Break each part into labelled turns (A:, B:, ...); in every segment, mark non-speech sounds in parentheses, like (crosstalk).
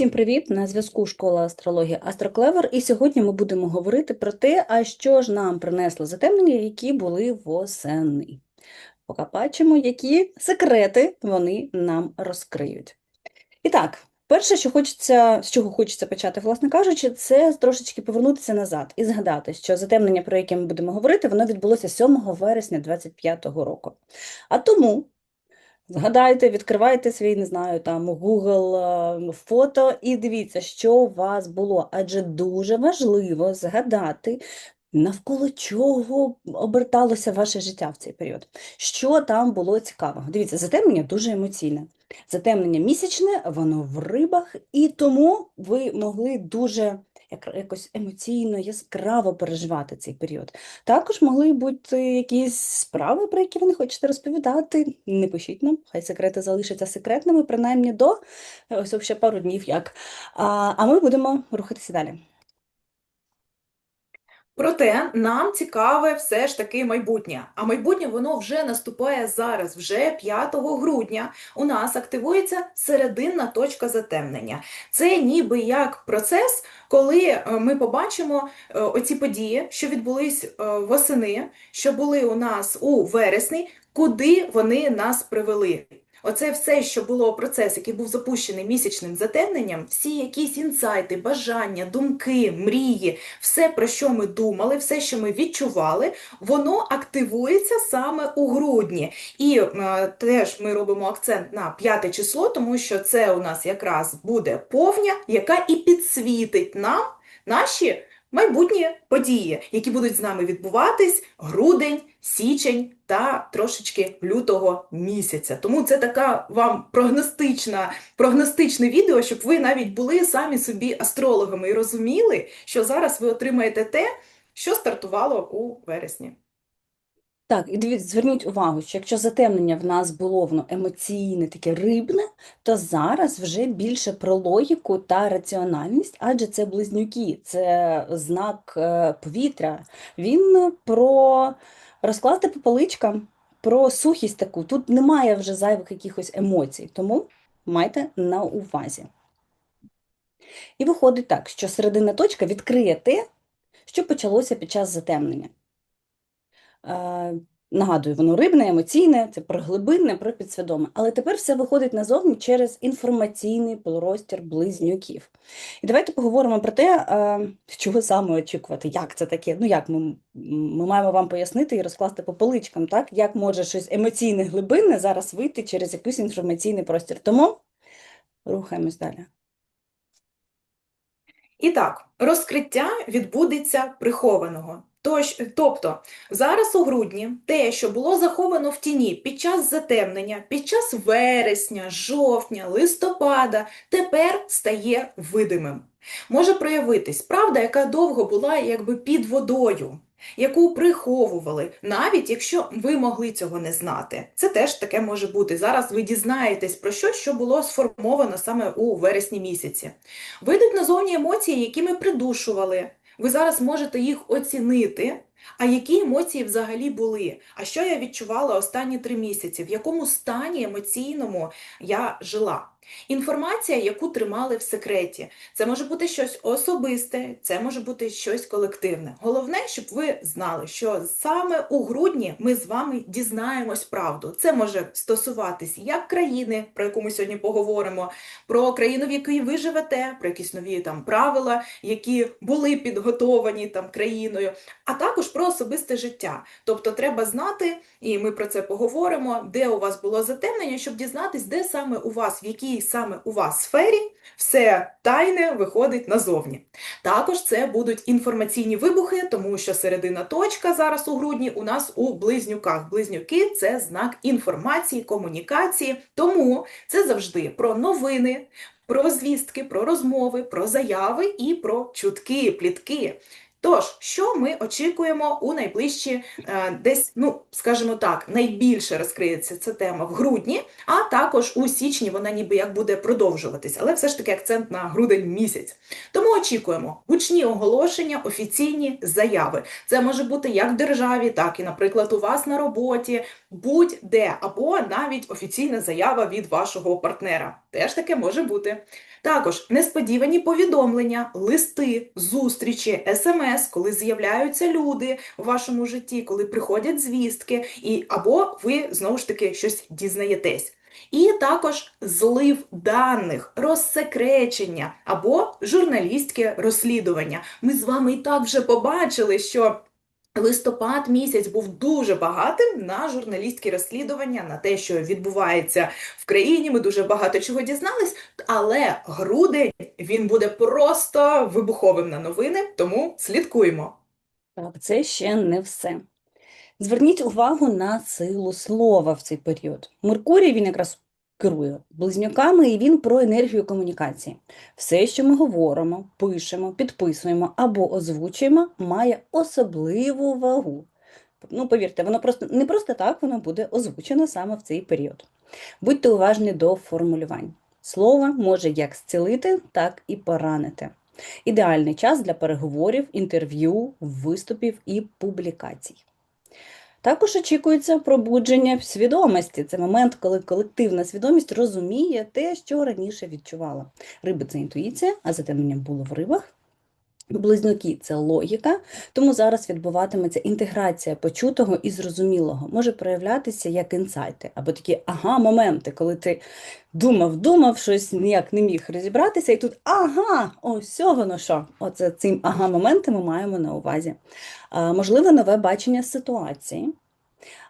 A: Всім привіт! На зв'язку школа астрології Астроклевер. І сьогодні ми будемо говорити про те, а що ж нам принесло затемнення, які були восени. Поки бачимо, які секрети вони нам розкриють. І так, перше, що хочеться, з чого хочеться почати, власне кажучи, це трошечки повернутися назад і згадати, що затемнення, про яке ми будемо говорити, воно відбулося 7 вересня 2025 року. А тому. Згадайте, відкривайте свій, не знаю, там Google е, фото і дивіться, що у вас було. Адже дуже важливо згадати, навколо чого оберталося ваше життя в цей період. Що там було цікавого? Дивіться, затемнення дуже емоційне. Затемнення місячне, воно в рибах, і тому ви могли дуже якось емоційно, яскраво переживати цей період. Також могли бути якісь справи, про які ви не хочете розповідати. Не пишіть нам, хай секрети залишаться секретними, принаймні до е, ось ще пару днів як. А, а ми будемо рухатися далі.
B: Проте нам цікаве все ж таки майбутнє. А майбутнє воно вже наступає зараз, вже 5 грудня. У нас активується серединна точка затемнення. Це ніби як процес, коли е, ми побачимо е, оці події, що відбулись е, восени, що були у нас у вересні, куди вони нас привели. Оце все, що було процес, який був запущений місячним затемненням, всі якісь інсайти, бажання, думки, мрії, все, про що ми думали, все, що ми відчували, воно активується саме у грудні. І е, теж ми робимо акцент на п'яте число, тому що це у нас якраз буде повня, яка і підсвітить нам наші майбутні події, які будуть з нами відбуватись грудень, січень та трошечки лютого місяця. Тому це така вам прогностична, прогностичне відео, щоб ви навіть були самі собі астрологами і розуміли, що зараз ви отримаєте те, що стартувало у вересні.
A: Так, і дивіться, зверніть увагу, що якщо затемнення в нас було воно емоційне, таке рибне, то зараз вже більше про логіку та раціональність, адже це близнюки, це знак е, повітря. Він про розкласти по поличкам, про сухість таку. Тут немає вже зайвих якихось емоцій, тому майте на увазі. І виходить так, що середина точка відкриє те, що почалося під час затемнення. Е, Нагадую, воно рибне, емоційне, це про глибинне, про підсвідоме. Але тепер все виходить назовні через інформаційний простір близнюків. І давайте поговоримо про те, е, чого саме очікувати, як це таке. Ну як ми, ми маємо вам пояснити і розкласти по поличкам, так? Як може щось емоційне, глибинне зараз вийти через якийсь інформаційний простір. Тому рухаємось далі.
B: І так, розкриття відбудеться прихованого. Тобто, зараз у грудні те, що було заховано в тіні під час затемнення, під час вересня, жовтня, листопада, тепер стає видимим. Може проявитись правда, яка довго була якби під водою, яку приховували, навіть якщо ви могли цього не знати. Це теж таке може бути. Зараз ви дізнаєтесь про щось, що було сформовано саме у вересні місяці. Вийдуть назовні емоції, які ми придушували. Ви зараз можете їх оцінити. А які емоції взагалі були? А що я відчувала останні три місяці? В якому стані емоційному я жила? Інформація, яку тримали в секреті. Це може бути щось особисте, це може бути щось колективне. Головне, щоб ви знали, що саме у грудні ми з вами дізнаємось правду. Це може стосуватись як країни, про яку ми сьогодні поговоримо, про країну, в якій ви живете, про якісь нові там правила, які були підготовані там країною, а також про особисте життя. Тобто треба знати, і ми про це поговоримо, де у вас було затемнення, щоб дізнатись, де саме у вас, в якій саме у вас сфері все тайне виходить назовні. Також це будуть інформаційні вибухи, тому що середина точка зараз у грудні у нас у близнюках. Близнюки це знак інформації, комунікації, тому це завжди про новини. Про звістки, про розмови, про заяви і про чутки, плітки. Тож, що ми очікуємо у найближчі е, десь, ну, скажімо так, найбільше розкриється ця тема в грудні, а також у січні вона ніби як буде продовжуватись, але все ж таки акцент на грудень місяць. Тому очікуємо гучні оголошення, офіційні заяви. Це може бути як в державі, так і, наприклад, у вас на роботі, будь-де, або навіть офіційна заява від вашого партнера. Теж таке може бути. Також несподівані повідомлення, листи, зустрічі, смс, коли з'являються люди у вашому житті, коли приходять звістки, і або ви знову ж таки щось дізнаєтесь. І також злив даних, розсекречення або журналістське розслідування. Ми з вами і так вже побачили, що листопад місяць був дуже багатим на журналістські розслідування, на те, що відбувається в країні. Ми дуже багато чого дізнались, але грудень він буде просто вибуховим на новини, тому слідкуємо.
A: Так, це ще не все. Зверніть увагу на силу слова в цей період. Меркурій він якраз керує близнюками, і він про енергію комунікації. Все, що ми говоримо, пишемо, підписуємо або озвучуємо, має особливу вагу. Ну, повірте, воно просто не просто так воно буде озвучено саме в цей період. Будьте уважні до формулювань. Слово може як зцілити, так і поранити. Ідеальний час для переговорів, інтерв'ю, виступів і публікацій. Також очікується пробудження свідомості. Це момент, коли колективна свідомість розуміє те, що раніше відчувала. Риби це інтуїція, а затемнення було в рибах. Близнюки це логіка, тому зараз відбуватиметься інтеграція почутого і зрозумілого. Може проявлятися як інсайти, або такі ага-моменти, коли ти думав, думав, щось ніяк не міг розібратися, і тут ага, ось воно що. Оце цим ага-моментом ми маємо на увазі. А, можливо, нове бачення ситуації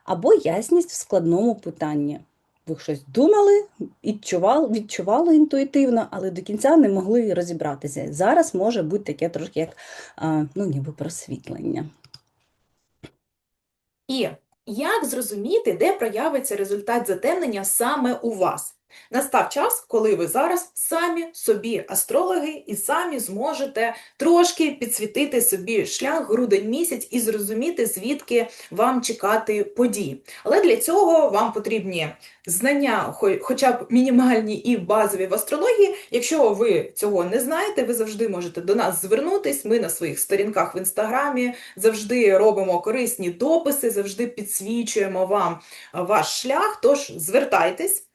A: або ясність в складному питанні. Ви щось думали, відчували, відчували інтуїтивно, але до кінця не могли розібратися. Зараз може бути таке трошки як ну, ніби просвітлення.
B: І як зрозуміти, де проявиться результат затемнення саме у вас? Настав час, коли ви зараз самі собі астрологи і самі зможете трошки підсвітити собі шлях грудень місяць і зрозуміти, звідки вам чекати подій. Але для цього вам потрібні знання, хоча б мінімальні і базові в астрології. Якщо ви цього не знаєте, ви завжди можете до нас звернутись. Ми на своїх сторінках в інстаграмі завжди робимо корисні дописи, завжди підсвічуємо вам ваш шлях. Тож звертайтесь.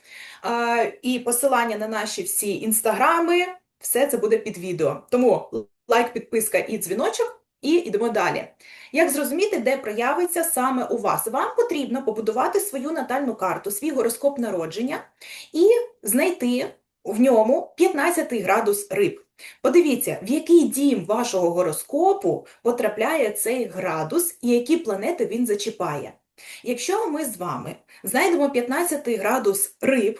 B: І посилання на наші всі інстаграми, все це буде під відео. Тому лайк, підписка і дзвіночок, і йдемо далі. Як зрозуміти, де проявиться саме у вас? Вам потрібно побудувати свою натальну карту, свій гороскоп народження і знайти в ньому 15 градус риб. Подивіться, в який дім вашого гороскопу потрапляє цей градус і які планети він зачіпає. Якщо ми з вами знайдемо 15 градус риб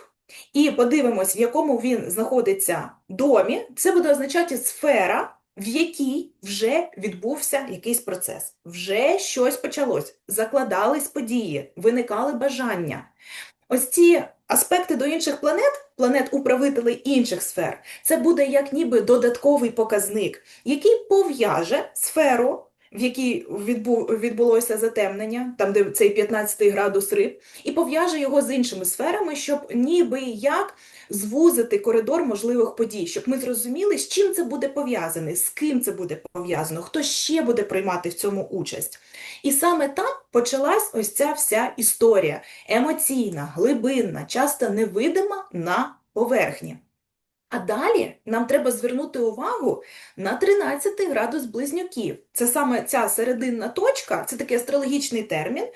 B: і подивимось, в якому він знаходиться домі, це буде означати сфера, в якій вже відбувся якийсь процес, вже щось почалось, закладались події, виникали бажання. Ось ці аспекти до інших планет, планет-управителей інших сфер, це буде як ніби додатковий показник, який пов'яже сферу, в якій відбу, відбулося затемнення, там де цей 15 градус риб, і пов'яже його з іншими сферами, щоб ніби як звузити коридор можливих подій, щоб ми зрозуміли, з чим це буде пов'язане, з ким це буде пов'язано, хто ще буде приймати в цьому участь. І саме там почалась ось ця вся історія емоційна, глибинна, часто невидима на поверхні. А далі нам треба звернути увагу на 13 градус близнюків. Це саме ця серединна точка, це такий астрологічний термін,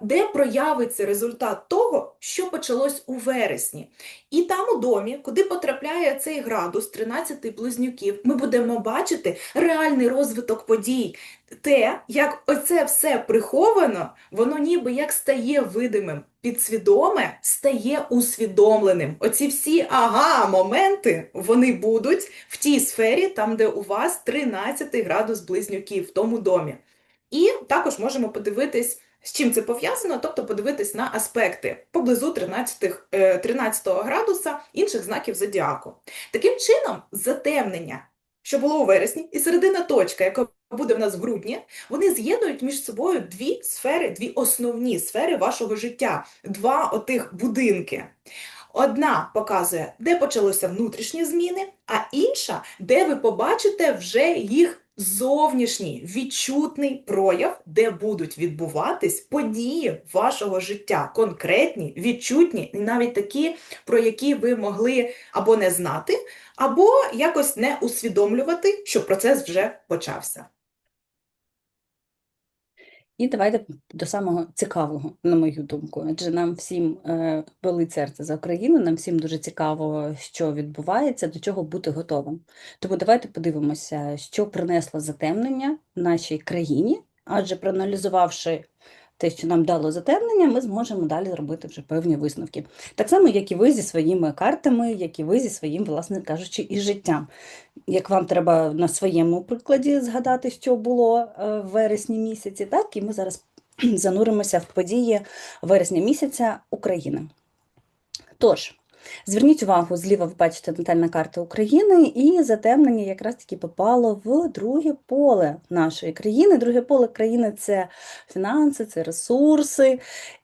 B: де проявиться результат того, що почалось у вересні. І там у домі, куди потрапляє цей градус 13 близнюків, ми будемо бачити реальний розвиток подій. Те, як оце все приховано, воно ніби як стає видимим. Підсвідоме стає усвідомленим. Оці всі ага-моменти, вони будуть в тій сфері, там, де у вас 13 градус близнюків, в тому домі. І також можемо подивитись, з чим це пов'язано, тобто подивитись на аспекти поблизу 13, е, 13 градуса інших знаків зодіаку. Таким чином, затемнення, що було у вересні, і середина точка, яка буде в нас в грудні, вони з'єднують між собою дві сфери, дві основні сфери вашого життя, два отих будинки. Одна показує, де почалися внутрішні зміни, а інша, де ви побачите вже їх зовнішній відчутний прояв, де будуть відбуватись події вашого життя, конкретні, відчутні, навіть такі, про які ви могли або не знати, або якось не усвідомлювати, що процес вже почався.
A: І давайте до самого цікавого, на мою думку. Адже нам всім е, болить серце за Україну, нам всім дуже цікаво, що відбувається, до чого бути готовим. Тому давайте подивимося, що принесло затемнення нашій країні, адже проаналізувавши те, що нам дало затемнення, ми зможемо далі зробити вже певні висновки. Так само, як і ви зі своїми картами, як і ви зі своїм, власне кажучи, і життям. Як вам треба на своєму прикладі згадати, що було е, в вересні місяці, так і ми зараз (clears throat) зануримося в події вересня місяця України. Тож, зверніть увагу, зліва ви бачите натальна карта України, і затемнення якраз таки попало в друге поле нашої країни. Друге поле країни це фінанси, це ресурси.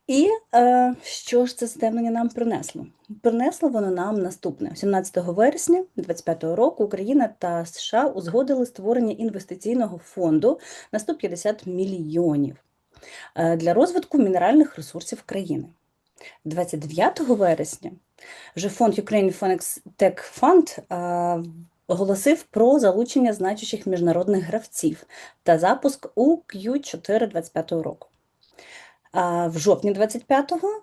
A: І е, що ж це затемнення нам принесло? Принесло воно нам наступне: 17 вересня 2025 року Україна та США узгодили створення інвестиційного фонду на 150 мільйонів е, для розвитку мінеральних ресурсів країни. 29 вересня вже фонд Ukraine Phoenix Tech Fund оголосив про залучення значущих міжнародних гравців та запуск у Q4 25 року. В жовтні 25-го е,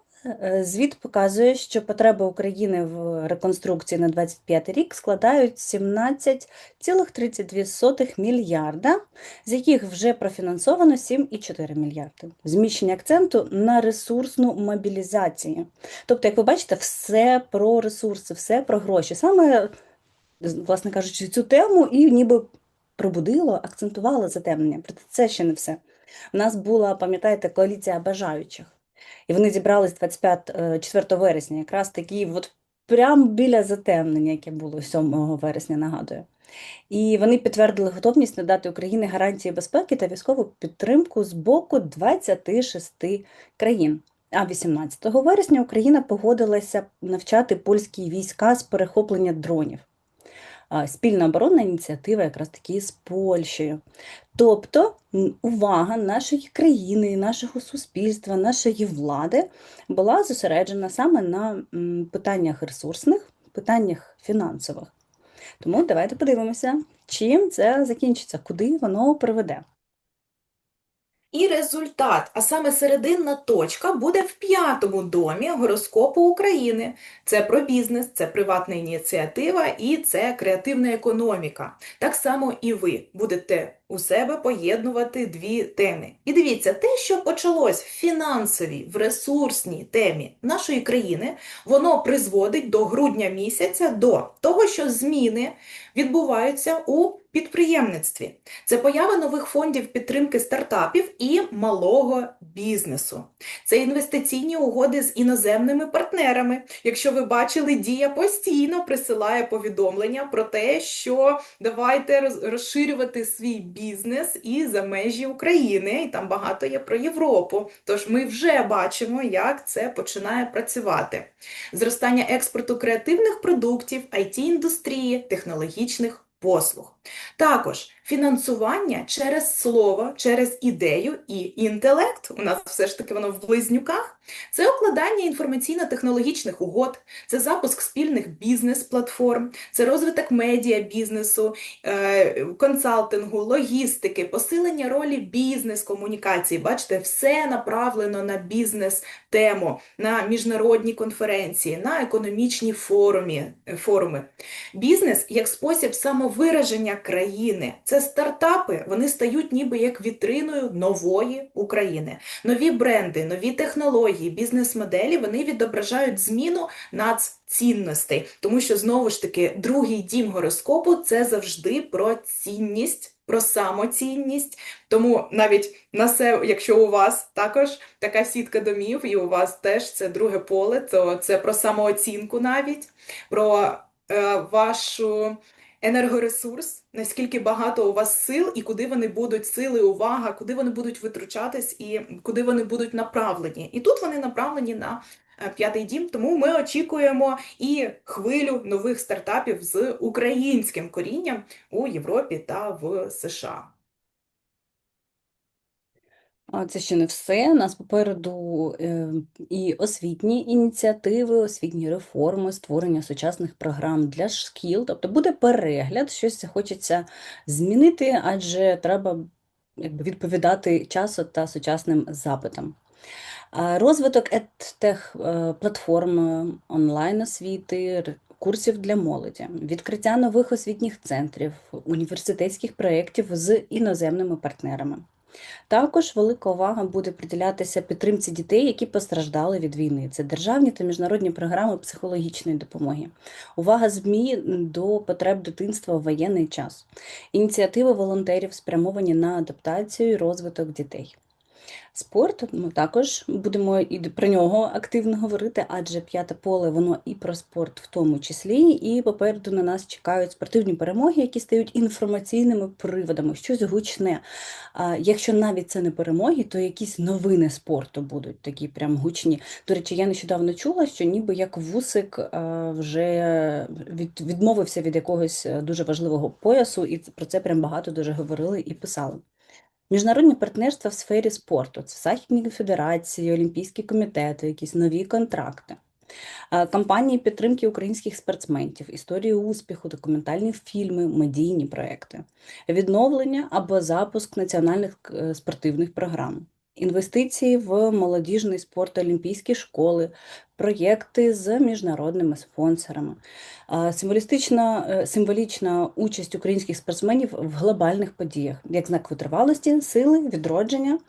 A: звіт показує, що потреби України в реконструкції на 25 рік складають 17,32 мільярда, з яких вже профінансовано 7,4 мільярди. Зміщення акценту на ресурсну мобілізацію. Тобто, як ви бачите, все про ресурси, все про гроші. Саме, власне кажучи, цю тему і ніби пробудило, акцентувало затемнення. Проте це ще не все. У нас була, пам'ятаєте, коаліція бажаючих. І вони зібрались 25, 4 вересня, якраз такі, от прямо біля затемнення, яке було 7 вересня, нагадую. І вони підтвердили готовність надати Україні гарантії безпеки та військову підтримку з боку 26 країн. А 18 вересня Україна погодилася навчати польські війська з перехоплення дронів. Спільна оборонна ініціатива якраз таки з Польщею. Тобто увага нашої країни, нашого суспільства, нашої влади була зосереджена саме на питаннях ресурсних, питаннях фінансових. Тому давайте подивимося, чим це закінчиться, куди воно приведе.
B: І результат, а саме серединна точка, буде в п'ятому домі гороскопу України. Це про бізнес, це приватна ініціатива і це креативна економіка. Так само і ви будете у себе поєднувати дві теми. І дивіться, те, що почалось в фінансовій, в ресурсній темі нашої країни, воно призводить до грудня місяця до того, що зміни відбуваються у підприємництві. Це поява нових фондів підтримки стартапів і малого бізнесу. Це інвестиційні угоди з іноземними партнерами. Якщо ви бачили, Дія постійно присилає повідомлення про те, що давайте розширювати свій бізнес і за межі України, і там багато є про Європу. Тож ми вже бачимо, як це починає працювати. Зростання експорту креативних продуктів, IT-індустрії, технологічних послуг. Також фінансування через слово, через ідею і інтелект. У нас все ж таки воно в близнюках. Це укладання інформаційно-технологічних угод, це запуск спільних бізнес-платформ, це розвиток медіа бізнесу, е, консалтингу, логістики, посилення ролі бізнес-комунікації. Бачите, все направлено на бізнес-тему, на міжнародні конференції, на економічні форуми, форуми. Бізнес як спосіб самовираження країни. Це стартапи, вони стають ніби як вітриною нової України. Нові бренди, нові технології, бізнес-моделі, вони відображають зміну наццінностей. Тому що, знову ж таки, другий дім гороскопу – це завжди про цінність, про самоцінність. Тому навіть на се, якщо у вас також така сітка домів, і у вас теж це друге поле, то це про самооцінку навіть, про е, вашу енергоресурс, наскільки багато у вас сил і куди вони будуть сили, увага, куди вони будуть витручатись і куди вони будуть направлені. І тут вони направлені на е, п'ятий дім, тому ми очікуємо і хвилю нових стартапів з українським корінням у Європі та в США.
A: Це ще не все. Нас попереду е, і освітні ініціативи, освітні реформи, створення сучасних програм для шкіл. Тобто буде перегляд, щось хочеться змінити, адже треба якби, відповідати часу та сучасним запитам. Розвиток едтех е, платформ онлайн-освіти, курсів для молоді, відкриття нових освітніх центрів, університетських проєктів з іноземними партнерами. Також велика увага буде приділятися підтримці дітей, які постраждали від війни. Це державні та міжнародні програми психологічної допомоги. Увага ЗМІ до потреб дитинства в воєнний час. Ініціативи волонтерів спрямовані на адаптацію і розвиток дітей. Спорт, ми також будемо і про нього активно говорити, адже п'яте поле воно і про спорт в тому числі, і попереду на нас чекають спортивні перемоги, які стають інформаційними приводами, щось гучне. А якщо навіть це не перемоги, то якісь новини спорту будуть такі прям гучні. До речі, я нещодавно чула, що ніби як Вусик вже від, відмовився від якогось е, дуже важливого поясу, і про це прям багато дуже говорили і писали. Міжнародні партнерства в сфері спорту, це західні федерації, олімпійські комітети, якісь нові контракти. Кампанії підтримки українських спортсменів, історії успіху, документальні фільми, медійні проекти, відновлення або запуск національних е, спортивних програм, інвестиції в молодіжний спорт, олімпійські школи, проєкти з міжнародними спонсорами, символістична, е, символічна участь українських спортсменів в глобальних подіях, як знак витривалості, сили, відродження.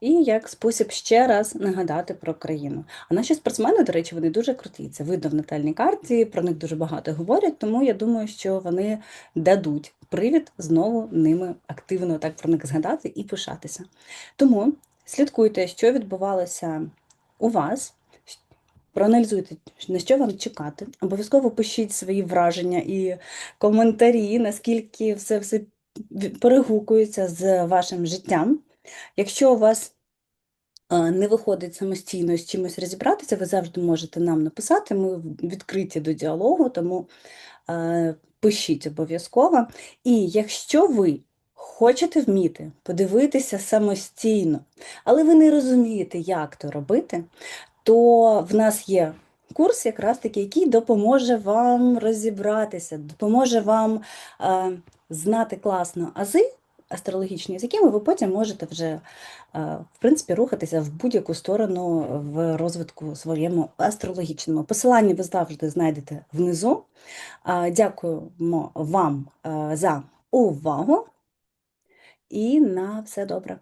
A: І як спосіб ще раз нагадати про країну. А наші спортсмени, до речі, вони дуже круті. Це видно в натальній карті, про них дуже багато говорять, тому я думаю, що вони дадуть привід знову ними активно так про них згадати і пишатися. Тому слідкуйте, що відбувалося у вас, проаналізуйте, на що вам чекати. Обов'язково пишіть свої враження і коментарі, наскільки все, все перегукується з вашим життям. Якщо у вас е, не виходить самостійно з чимось розібратися, ви завжди можете нам написати. Ми відкриті до діалогу, тому е, пишіть обов'язково. І якщо ви хочете вміти подивитися самостійно, але ви не розумієте, як то робити, то в нас є курс, якраз таки, який допоможе вам розібратися, допоможе вам е, знати класно ази астрологічні, з якими ви потім можете вже, е, в принципі, рухатися в будь-яку сторону в розвитку своєму астрологічному. Посилання ви завжди знайдете внизу. Е, Дякуємо вам е, за увагу і на все добре.